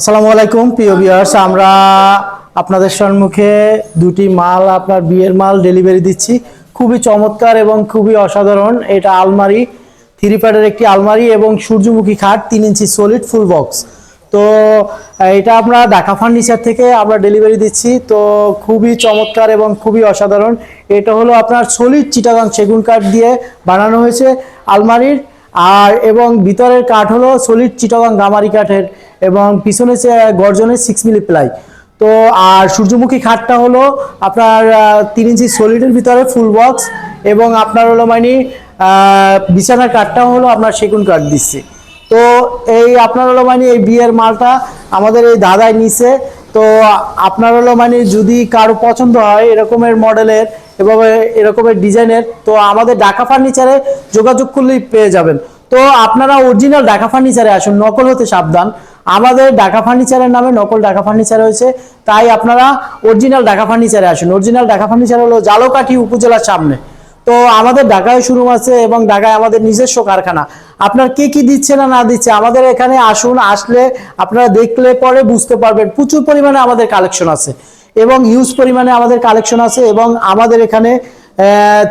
আসসালামু আলাইকুম, প্রিয় ভিউয়ার্স আমরা আপনাদের সম্মুখে দুটি মাল, আপনার বিয়ের মাল ডেলিভারি দিচ্ছি। খুবই চমৎকার এবং খুবই অসাধারণ। এটা আলমারি থ্রি প্যাডের একটি আলমারি এবং সূর্যমুখী খাট, তিন ইঞ্চি সলিড ফুল বক্স তো, এটা আমরা ঢাকা ফার্নিচার থেকে আমরা ডেলিভারি দিচ্ছি। তো, খুবই চমৎকার এবং খুবই অসাধারণ। এটা হলো আপনার সলিড চিটাগাং সেগুন কাঠ দিয়ে বানানো হয়েছে। আলমারির আর এবং ভিতরের কাঠ হলো সলিড চিটাগাং গামারি কাঠের এবং পিছনে গর্জনের সিক্স মিলি প্লাই তো আর সূর্যমুখী খাটটা হলো আপনার তিন ইঞ্চি সলিডের ভিতরে ফুল বক্স এবং আপনার হলো মানে বিছানার কাঠটা হলো আপনার সেগুন কাঠ দিচ্ছে। তো এই আপনার হলো মানে এই বিয়ের মালটা আমাদের এই দাদাই নিছে। তো আপনার হলো মানে যদি কারও পছন্দ হয় এরকমের মডেলের এবং এরকমের ডিজাইনের, তো আমাদের ঢাকা ফার্নিচারে যোগাযোগ করলেই পেয়ে যাবেন। তো আপনারা অরিজিনাল ঢাকা ফার্নিচারে আসুন, নকল হতে সাবধান। আমাদের ঢাকা ফার্নিচারের নামে নকল ঢাকা ফার্নিচার হয়েছে তাই আপনারা অরিজিনাল ঢাকা ফার্নিচারে আসুন। অরিজিনাল ঢাকা ফার্নিচার হলো জালকাঠি উপজেলার সামনে। তো আমাদের ঢাকায় শুরু আছে এবং ঢাকায় আমাদের নিজস্ব কারখানা। আপনার কে কি দিচ্ছে না না দিচ্ছে, আমাদের এখানে আসুন, আসলে আপনারা দেখলে পরে বুঝতে পারবেন। প্রচুর পরিমাণে আমাদের কালেকশন আছে। এবং হিউজ পরিমাণে আমাদের কালেকশন আছে এবং আমাদের এখানে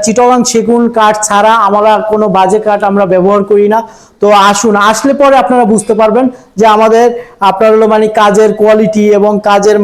চিটগাং সেগুন কাঠ ছাড়া আমরা কোনো বাজে কাঠ আমরা ব্যবহার করি না। তো আসুন, আসলে পরে আপনারা বুঝতে পারবেন যে আমাদের আপনার হলো মানে কাজের কোয়ালিটি এবং কাজের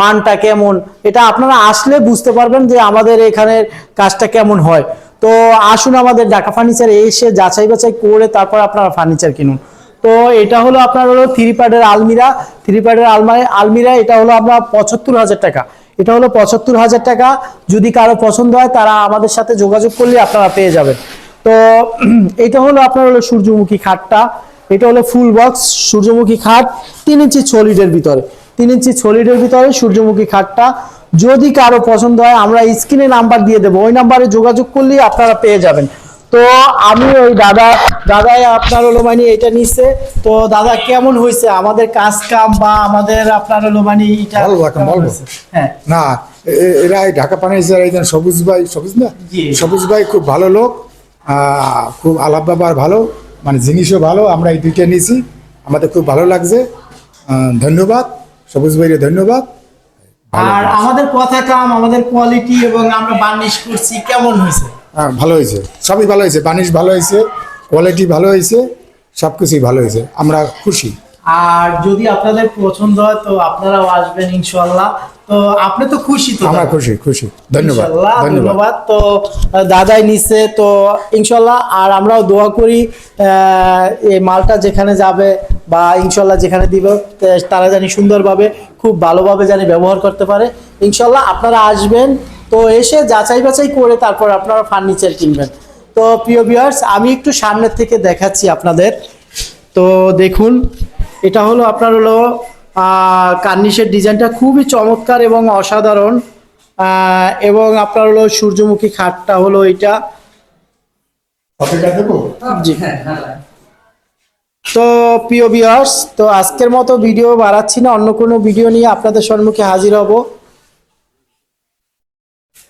মানটা কেমন। এটা আপনারা আসলে বুঝতে পারবেন যে আমাদের এখানের কাজটা কেমন হয়। তো আসুন আমাদের ঢাকা ফার্নিচার এসে যাচাই বাছাই করে তারপর আপনারা ফার্নিচার কিনুন। তো এটা হলো আপনার হলো থ্রি প্যাডের আলমিরা থ্রি প্যাডের আলমারি, আলমিরা এটা হলো আপনার পঁচাত্তর হাজার টাকা। এটা হলো পঁচাত্তর হাজার টাকা। যদি কারও পছন্দ হয়, তারা আমাদের সাথে যোগাযোগ করলে আপনারা পেয়ে যাবেন। তো এটা হলো আপনার হলো সূর্যমুখী খাটটা। এটা হলো ফুল বক্স সূর্যমুখী খাট, তিন ইঞ্চি সলিডের ভিতরে। তিন ইঞ্চি সলিডের ভিতরে সূর্যমুখী খাটটা। যদি কারও পছন্দ হয়, আমরা স্ক্রিনে নাম্বার দিয়ে দেবো। ওই নাম্বারে যোগাযোগ করলেই আপনারা পেয়ে যাবেন। তো আমি ওই দাদা দাদাই আপনার হলো মানে এটা নিচ্ছে তো দাদা কেমন হয়েছে আমাদের কাজ কাম বা আমাদের আপনার হলো মানে এটা? হ্যাঁ। না এরা ঢাকা পানি যে সবুজ ভাই সবুজ না? সবুজ ভাই খুব ভালো লোক খুব আলাপ ব্যাপার ভালো মানে জিনিসও ভালো আমরা এই দুইটা নিয়েছি আমাদের খুব ভালো লাগছে। ধন্যবাদ সবুজ ভাইকে ধন্যবাদ। আর আমাদের কথা কাম আমাদের কোয়ালিটি এবং আমরা বার্নিশ করছি কেমন হয়েছে হ্যাঁ ভালো হয়েছে। সবই ভালো হয়েছে। বানিশ ভালো হয়েছে কোয়ালিটি ভালো হয়েছে সব কিছুই ভালো হয়েছে। আমরা খুশি। আর যদি আপনাদের পছন্দ হয় তো আপনারাও আসবেন ইনশাল্লাহ তো আপনি তো খুশি তো আমরা খুশি খুশি। ধন্যবাদ ধন্যবাদ। তো দাদাই নিচ্ছে তো ইনশাল্লাহ আর আমরাও দোয়া করি এই মালটা যেখানে যাবে বা ইনশাল্লাহ যেখানে দিব তারা জানি সুন্দরভাবে খুব ভালোভাবে জানি ব্যবহার করতে পারে। ইনশাল্লাহ আপনারা আসবেন তো এসে যাচাই বাছাই করে তারপর আপনারা ফার্নিচার কিনবেন। তো প্রিয় ভিউয়ার্স আমি একটু সামনের থেকে দেখাচ্ছি আপনাদের। তো দেখুন এটা হলো আপনার হলো আহ, কার্নিশের ডিজাইনটা খুবই চমৎকার এবং অসাধারণ। এবং আপনার হলো সূর্যমুখী খাটটা হলো এটা। কপিটা দেবো? জি। তো প্রিয় বিয়ার্স তো আজকের মতো ভিডিও বাড়াচ্ছি না অন্য কোনো ভিডিও নিয়ে আপনাদের সম্মুখে হাজির হব।